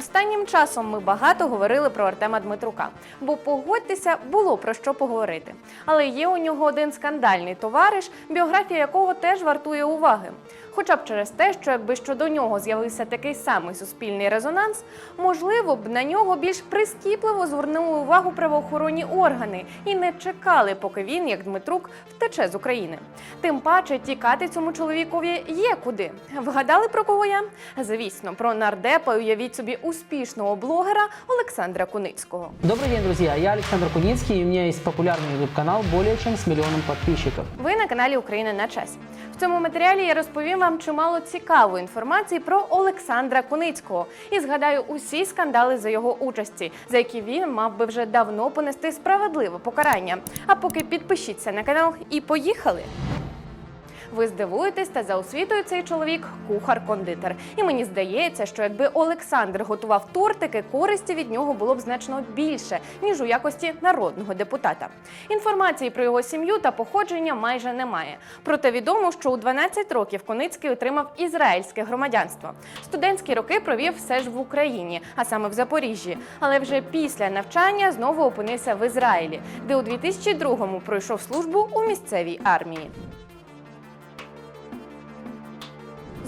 Останнім часом ми багато говорили про Артема Дмитрука, бо погодьтеся, було про що поговорити. Але є у нього один скандальний товариш, біографія якого теж вартує уваги. Хоча б через те, що якби щодо нього з'явився такий самий суспільний резонанс, можливо б на нього більш прискіпливо звернули увагу правоохоронні органи і не чекали, поки він, як Дмитрук, втече з України. Тим паче тікати цьому чоловікові є куди. Вгадали про кого я? Звісно, про нардепа, уявіть собі успішного блогера Олександра Куницького. Добрый день, друзья! Я Александр Куницкий, и у меня есть популярный YouTube-канал более чем с миллионом подписчиков. Ви на каналі Україна на час. В цьому матеріалі я розповім вам чимало цікавої інформації про Олександра Куницького і згадаю усі скандали за його участі, за які він мав би вже давно понести справедливе покарання. А поки підпишіться на канал і поїхали. Ви здивуєтесь, та за освітою цей чоловік кухар-кондитер. І мені здається, що якби Олександр готував тортики, користі від нього було б значно більше, ніж у якості народного депутата. Інформації про його сім'ю та походження майже немає. Проте відомо, що у 12 років Коницький отримав ізраїльське громадянство. Студентські роки провів все ж в Україні, а саме в Запоріжжі. Але вже після навчання знову опинився в Ізраїлі, де у 2002-му пройшов службу у місцевій армії.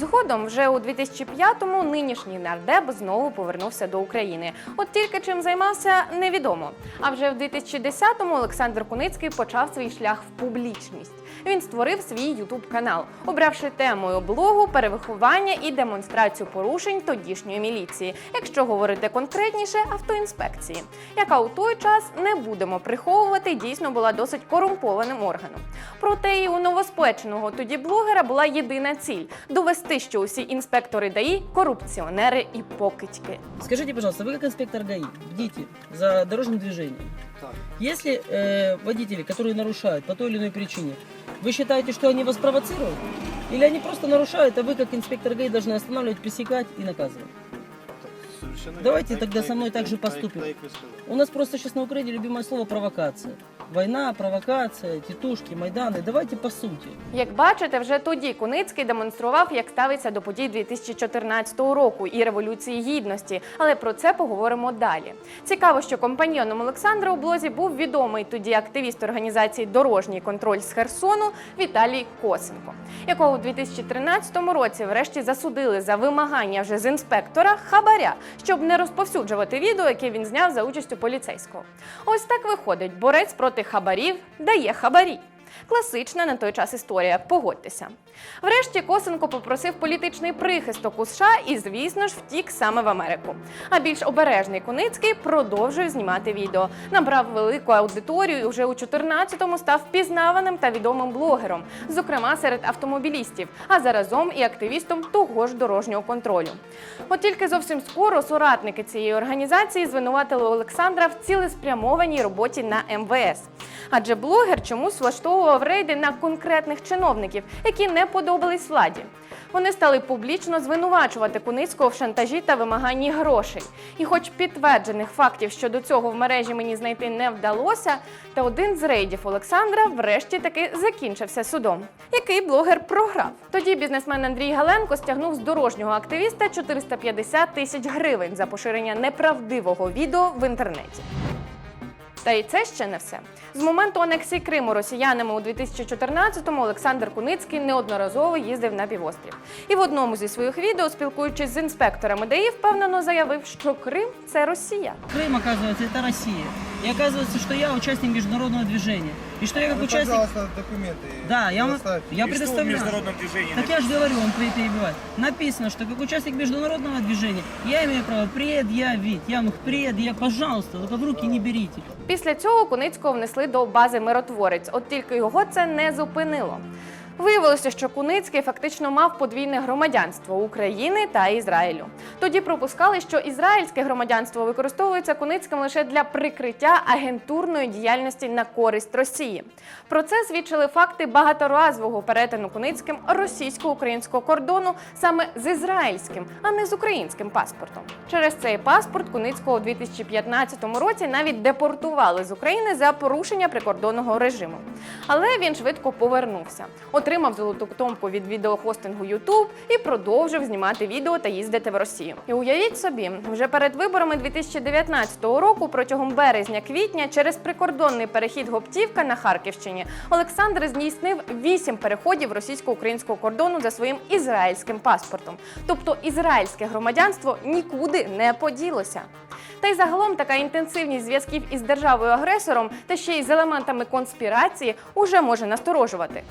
Згодом, вже у 2005-му нинішній нардеп знову повернувся до України. От тільки чим займався, невідомо. А вже в 2010-му Олександр Куницький почав свій шлях в публічність Він створив свій ютуб канал, обравши темою блогу перевиховання і демонстрацію порушень тодішньої міліції, якщо говорити конкретніше, автоінспекції, яка у той час не будемо приховувати, дійсно була досить корумпованим органом. Проте і у новоспеченого тоді блогера була єдина ціль довести, що усі інспектори ДАІ корупціонери і покидьки. Скажите, пожалуйста, вы как инспектор ГАИ бдите за дорожным движением. Так. Если э, водители, которые нарушают по той или иной причине, вы считаете, что они вас провоцируют? Или они просто нарушают, а вы как инспектор ГАИ должны останавливать, пресекать и наказывать? Совершенно Давайте верно. тогда Так, со мной так, так же так, поступим. так, ви сказали. У нас просто сейчас на Украине любимое слово провокация. Война, провокация, титушки, майданы. Давайте по сути. Як бачите, вже тоді Куницький демонстрував, як ставиться до подій 2014 року і революції гідності. Але про це поговоримо далі. Цікаво, що компаньйоном Олександра у блозі був відомий тоді активіст організації Дорожній контроль з Херсону Віталій Косенко, якого у 2013 році врешті засудили за вимагання вже з інспектора хабаря, щоб не розповсюджувати відео, яке він зняв за участю поліцейського. Ось так виходить: борець проти хабарів дає хабарі. Класична на той час історія, погодьтеся. Врешті Косенко попросив політичний прихисток у США і, звісно ж, втік саме в Америку. А більш обережний Куницький продовжує знімати відео. Набрав велику аудиторію і вже у 14-му став впізнаваним та відомим блогером, зокрема серед автомобілістів, а заразом і активістом того ж дорожнього контролю. От тільки зовсім скоро соратники цієї організації звинуватили Олександра в цілеспрямованій роботі на МВС. Адже блогер чомусь влаштовував рейди на конкретних чиновників, які не подобались владі. Вони стали публічно звинувачувати Куницького в шантажі та вимаганні грошей. І, хоч підтверджених фактів щодо цього в мережі мені знайти не вдалося, та один з рейдів Олександра врешті таки закінчився судом, який блогер програв. Тоді бізнесмен Андрій Галенко стягнув з дорожнього активіста 450 тисяч гривень за поширення неправдивого відео в інтернеті. Та й це ще не все. З моменту анексії Криму росіянами у 2014-му Олександр Куницький неодноразово їздив на півострів. І в одному зі своїх відео, спілкуючись з інспекторами ДАІ, впевнено заявив, що Крим це Росія. Крым, оказывается, это Россия. И оказывается, что я участник международного движения. И что я как Вы, участник... пожалуйста, документы Да, я, вам- предоставьте. я И что в предоставляю. международном движении Так я же говорю, он пре- перебивает. Написано, что как участник международного движения я имею право предъявить. Я вам их предъявить. Пожалуйста, только в руки не берите. Після цього Куницького внесли до бази миротворець, от тільки його це не зупинило. Виявилося, що Куницький фактично мав подвійне громадянство України та Ізраїлю. Тоді пропускали, що ізраїльське громадянство використовується Куницьким лише для прикриття агентурної діяльності на користь Росії. Про це свідчили факти багаторазового перетину Куницьким російсько-українського кордону саме з ізраїльським, а не з українським паспортом. Через цей паспорт Куницького у 2015 році навіть депортували з України за порушення прикордонного режиму. Але він швидко повернувся. Отримав золоту кнопку від відеохостингу YouTube і продовжив знімати відео та їздити в Росію. І уявіть собі, вже перед виборами 2019 року, протягом березня-квітня, через прикордонний перехід Гоптівка на Харківщині, Олександр здійснив вісім переходів російсько-українського кордону за своїм ізраїльським паспортом. Тобто ізраїльське громадянство нікуди не поділося. Та й загалом така інтенсивність зв'язків із державою-агресором та ще й з елементами конспірації уже може насторожувати.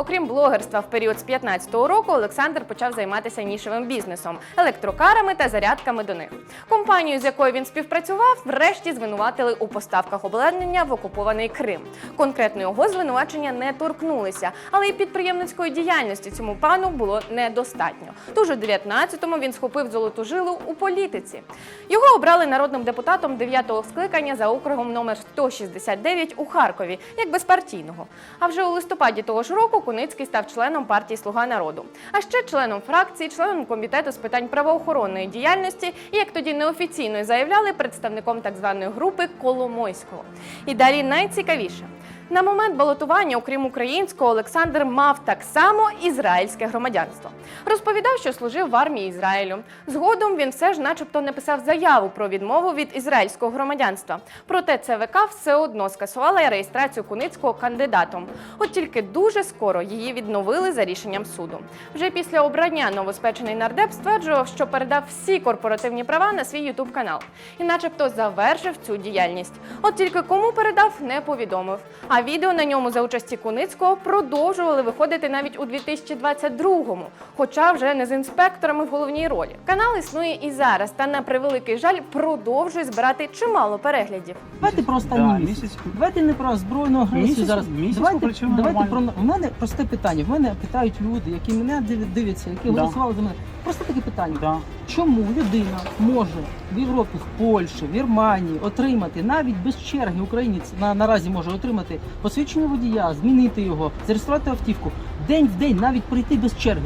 Окрім блогерства, в період з 15-го року Олександр почав займатися нішевим бізнесом, електрокарами та зарядками до них. Компанію, з якою він співпрацював, врешті звинуватили у поставках обладнання в окупований Крим. Конкретно його звинувачення не торкнулися, але й підприємницької діяльності цьому пану було недостатньо. Тож у 19-му він схопив золоту жилу у політиці. Його обрали народним депутатом 9-го скликання за округом номер 169 у Харкові, як безпартійного. А вже у листопаді того ж року Куницький став членом партії Слуга народу, а ще членом фракції, членом комітету з питань правоохоронної діяльності і, як тоді неофіційно заявляли, представником так званої групи Коломойського. І далі найцікавіше. На момент балотування, окрім українського, Олександр мав так само ізраїльське громадянство. Розповідав, що служив в армії Ізраїлю. Згодом він все ж, начебто, написав заяву про відмову від ізраїльського громадянства. Проте ЦВК все одно скасувала реєстрацію Куницького кандидатом. От тільки дуже скоро її відновили за рішенням суду. Вже після обрання новоспечений нардеп стверджував, що передав всі корпоративні права на свій ютуб канал і, начебто, завершив цю діяльність. От тільки кому передав, не повідомив. А відео на ньому за участі Куницького продовжували виходити навіть у 2022-му, хоча вже не з інспекторами в головній ролі. Канал існує і зараз, та на превеликий жаль продовжує збирати чимало переглядів. Давайте про останній Да, місяць. місяць. Давайте не про збройну агресію Місяць- зараз. місяць давайте давайте про в мене просте питання. В мене питають люди, які мене див- дивляться, які Да. голосували за мене. Просто таке питання. Да. Чому людина може в Європі, в Польщі, в Германії отримати навіть без черги українець на наразі може отримати посвідчення водія, змінити його, зареєструвати автівку день в день, навіть прийти без черги.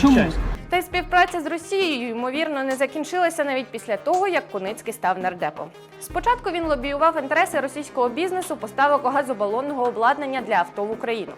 Чому? Та й співпраця з Росією, ймовірно, не закінчилася навіть після того, як Куницький став нардепом. Спочатку він лобіював інтереси російського бізнесу поставок газобалонного обладнання для авто в Україну.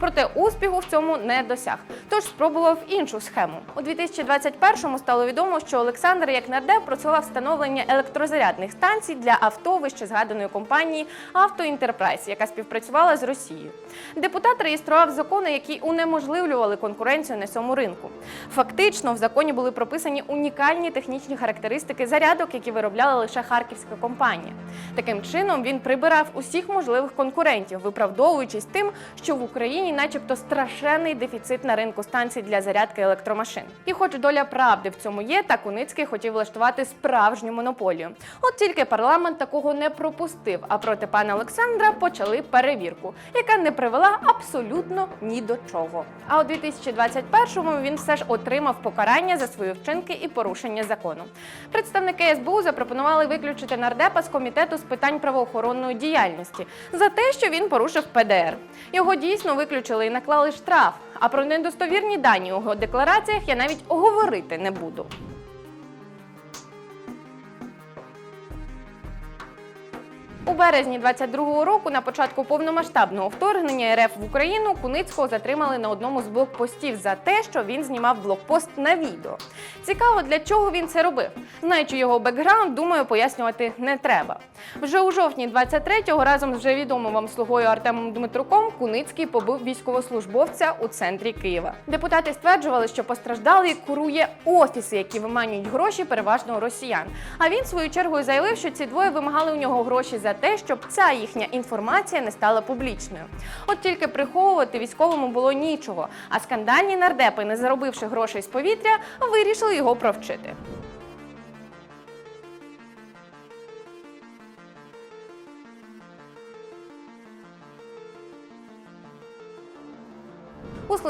Проте успіху в цьому не досяг. Тож спробував іншу схему. У 2021-му стало відомо, що Олександр як нардеп просував встановлення електрозарядних станцій для авто вище згаданої компанії «Автоінтерпрайс», яка співпрацювала з Росією. Депутат реєстрував закони, які унеможливлювали конкуренцію на цьому ринку. Фактично, в законі були прописані унікальні технічні характеристики зарядок, які виробляла лише харківська компанія. Таким чином він прибирав усіх можливих конкурентів, виправдовуючись тим, що в Україні, начебто, страшенний дефіцит на ринку станцій для зарядки електромашин. І, хоч доля правди в цьому є, та Куницький хотів влаштувати справжню монополію. От тільки парламент такого не пропустив. А проти пана Олександра почали перевірку, яка не привела абсолютно ні до чого. А у 2021-му він все ж отримав покарання за свої вчинки і порушення закону. Представники СБУ запропонували виключити нардепа з комітету з питань правоохоронної діяльності за те, що він порушив ПДР. Його дійсно виключили і наклали штраф. А про недостовірні дані у деклараціях я навіть говорити не буду. У березні 22-го року, на початку повномасштабного вторгнення РФ в Україну, Куницького затримали на одному з блокпостів за те, що він знімав блокпост на відео. Цікаво, для чого він це робив. Знаючи його бекграунд, думаю, пояснювати не треба. Вже у жовтні 23-го разом з вже відомим вам слугою Артемом Дмитруком Куницький побив військовослужбовця у центрі Києва. Депутати стверджували, що постраждалий курує офіси, які виманюють гроші переважно росіян. А він свою чергу заявив, що ці двоє вимагали у нього гроші за те, щоб ця їхня інформація не стала публічною. От тільки приховувати військовому було нічого. А скандальні нардепи, не заробивши грошей з повітря, вирішили його провчити.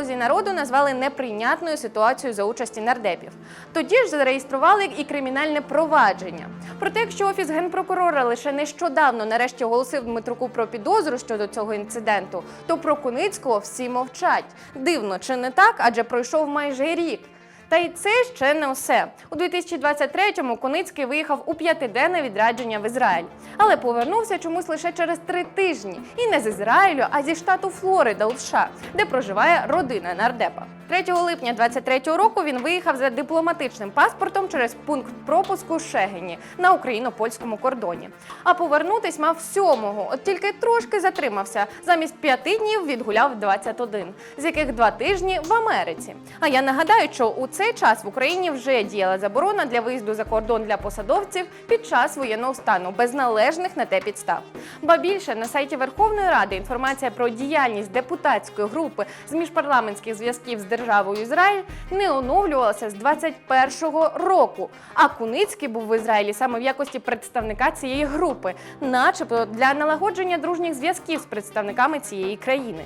Слузі народу назвали неприйнятною ситуацію за участі нардепів. Тоді ж зареєстрували і кримінальне провадження. Проте, якщо офіс генпрокурора лише нещодавно нарешті оголосив Дмитруку про підозру щодо цього інциденту, то про Куницького всі мовчать. Дивно, чи не так? Адже пройшов майже рік. Та й це ще не все. У 2023-му Куницький виїхав у п'ятиденне відрядження в Ізраїль, але повернувся чомусь лише через три тижні. І не з Ізраїлю, а зі штату Флорида у США, де проживає родина нардепа. 3 липня 23-го року він виїхав за дипломатичним паспортом через пункт пропуску Шегені на україно-польському кордоні. А повернутись мав 7-го, от тільки трошки затримався. Замість п'яти днів відгуляв 21, з яких два тижні в Америці. А я нагадаю, що у цей час в Україні вже діяла заборона для виїзду за кордон для посадовців під час воєнного стану без належних на те підстав. Ба більше на сайті Верховної Ради інформація про діяльність депутатської групи з міжпарламентських зв'язків з державою Ізраїль не оновлювалася з 21-го року. А Куницький був в Ізраїлі саме в якості представника цієї групи, начебто для налагодження дружніх зв'язків з представниками цієї країни.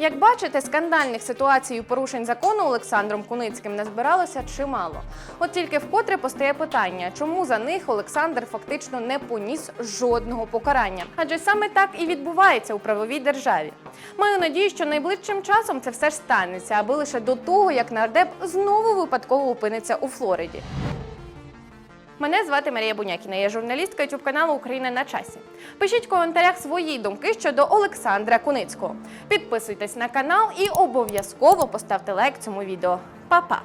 Як бачите, скандальних ситуацій і порушень закону Олександром Куницьким назбиралося чимало. От тільки вкотре постає питання, чому за них Олександр фактично не поніс жодного покарання? Адже саме так і відбувається у правовій державі. Маю надію, що найближчим часом це все ж станеться, аби лише до того, як нардеп знову випадково опиниться у Флориді. Мене звати Марія Бунякіна, я журналістка youtube каналу Україна на часі. Пишіть в коментарях свої думки щодо Олександра Куницького. Підписуйтесь на канал і обов'язково поставте лайк цьому відео. Па-па!